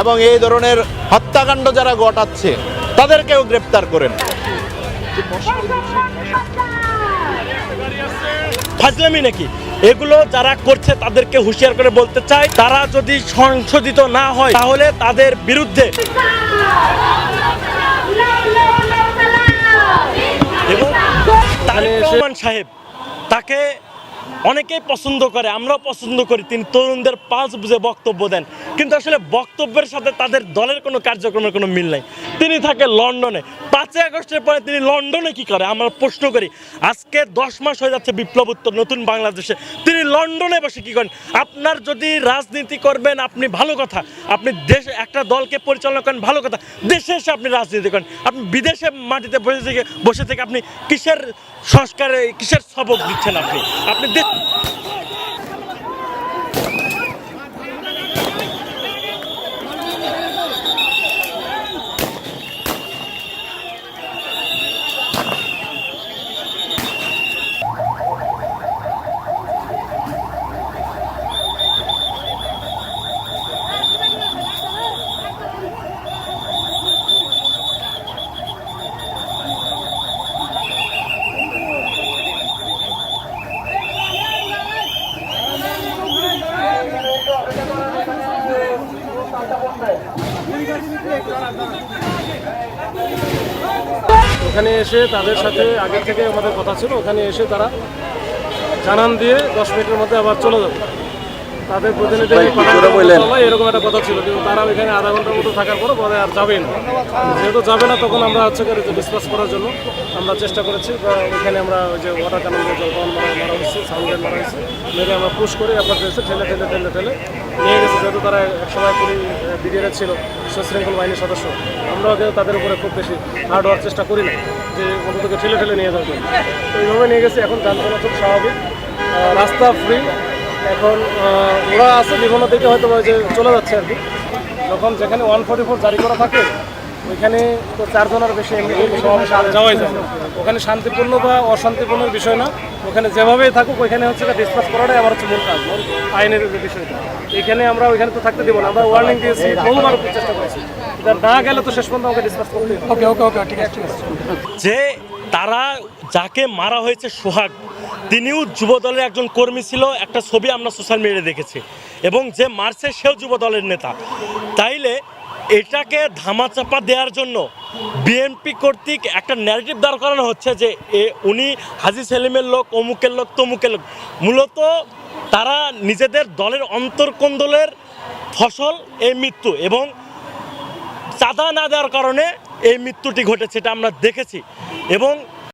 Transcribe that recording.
এবং এই ধরনের হত্যাকাণ্ড যারা ঘটাচ্ছে, তাদেরকেও গ্রেপ্তার করেন। ফাজলামি নাকি? এগুলো যারা করছে, তাদেরকে হুঁশিয়ার করে বলতে চাই, তারা যদি সংশোধিত না হয়, তাহলে তাদের বিরুদ্ধে এবং সাহেব, তাকে অনেকেই পছন্দ করে, আমরাও পছন্দ করি, তিনি তরুণদের পাঁচ বুঝে বক্তব্য দেন। কিন্তু আসলে বক্তব্যের সাথে তাদের দলের কোনো কার্যক্রমের কোনো মিল নাই। তিনি থাকে লন্ডনে। পাঁচই আগস্টের পরে তিনি লন্ডনে কি করে? আমরা প্রশ্ন করি, আজকে দশ মাস হয়ে যাচ্ছে বিপ্লব উত্তর, নতুন বাংলাদেশে। তিনি লন্ডনে বসে কি করেন? আপনার যদি রাজনীতি করবেন, আপনি ভালো কথা। আপনি দেশ, একটা দলকে পরিচালনা করেন, ভালো কথা। দেশে এসে আপনি রাজনীতি করেন। আপনি বিদেশে মাটিতে বসে থেকে বসে থেকে আপনি কিসের সংস্কারে, কিসের সবক দিচ্ছেন আপনি? আপনি দেশ ওখানে এসে তাদের সাথে আগে থেকে আমাদের কথা ছিল। ওখানে এসে তারা জানান দিয়ে দশ মিনিটের মধ্যে আবার চলে যাবে। তাদের প্রতিনিধি কথা বলা এরকম একটা কথা ছিল কিন্তু তারা ওইখানে আধা ঘণ্টার মতো থাকার পরে পরে আর যাবেই না। যেহেতু যাবে না তখন আমরা হচ্ছে ডিসকাস করার জন্য আমরা চেষ্টা করেছি বা ওইখানে আমরা ওই যে ওয়াটার কানন জলপান মারা মারা হচ্ছে সাউন্ডের মারা হচ্ছে মেরে আমরা পুশ করে আপনার এসে ঠেলে ঠেলে ঠেলে ঠেলে নিয়ে গেছে। যেহেতু তারা একসময় পুলিশ ব্রিগেডের ছিল সশৃঙ্খল বাহিনীর সদস্য আমরাও কিন্তু তাদের উপরে খুব বেশি হার্ড হওয়ার চেষ্টা করি না যে অন্ততকে ঠেলে ঠেলে নিয়ে যাবে তো এইভাবে নিয়ে গেছি এখন যান চলাচল স্বাভাবিক। রাস্তা ফ্রি এখন ওরা আছে বিভিন্ন দিকে হয়তো যে চলে যাচ্ছে আর কি। যখন যেখানে ওয়ান ফোর্টি ফোর জারি করা থাকে ওইখানে তো চারজনের বেশি এমনি সমাবেশে যাওয়াই যায়। না। ওখানে শান্তিপূর্ণ বা অশান্তিপূর্ণের বিষয় না। ওখানে যেভাবেই থাকুক ওইখানে হচ্ছে ডিসকাস করাটাই আমার হচ্ছে মূল কাজ আইনের যে বিষয়টা। এখানে আমরা ওইখানে তো থাকতে দেবো না। আমরা ওয়ার্নিং দিয়েছি বহুবার চেষ্টা করেছি। না গেলে তো শেষ পর্যন্ত আমাকে ডিসকাস করতে ওকে ওকে ওকে ঠিক আছে। যে তারা যাকে মারা হয়েছে সোহাগ তিনিও যুব দলের একজন কর্মী ছিল, একটা ছবি আমরা সোশ্যাল মিডিয়ায় দেখেছি। এবং যে মারছে সেও যুব দলের নেতা। তাইলে এটাকে ধামাচাপা দেওয়ার জন্য বিএনপি কর্তৃক একটা ন্যারেটিভ দাঁড় করানো হচ্ছে যে, এ, উনি হাজি সেলিমের লোক, অমুকের লোক, তমুকের লোক। মূলত তারা নিজেদের দলের অন্তর্কন্দলের ফসল, এই মৃত্যু এবং চাঁদা না দেওয়ার কারণে এই মৃত্যুটি ঘটেছে, এটা আমরা দেখেছি। এবং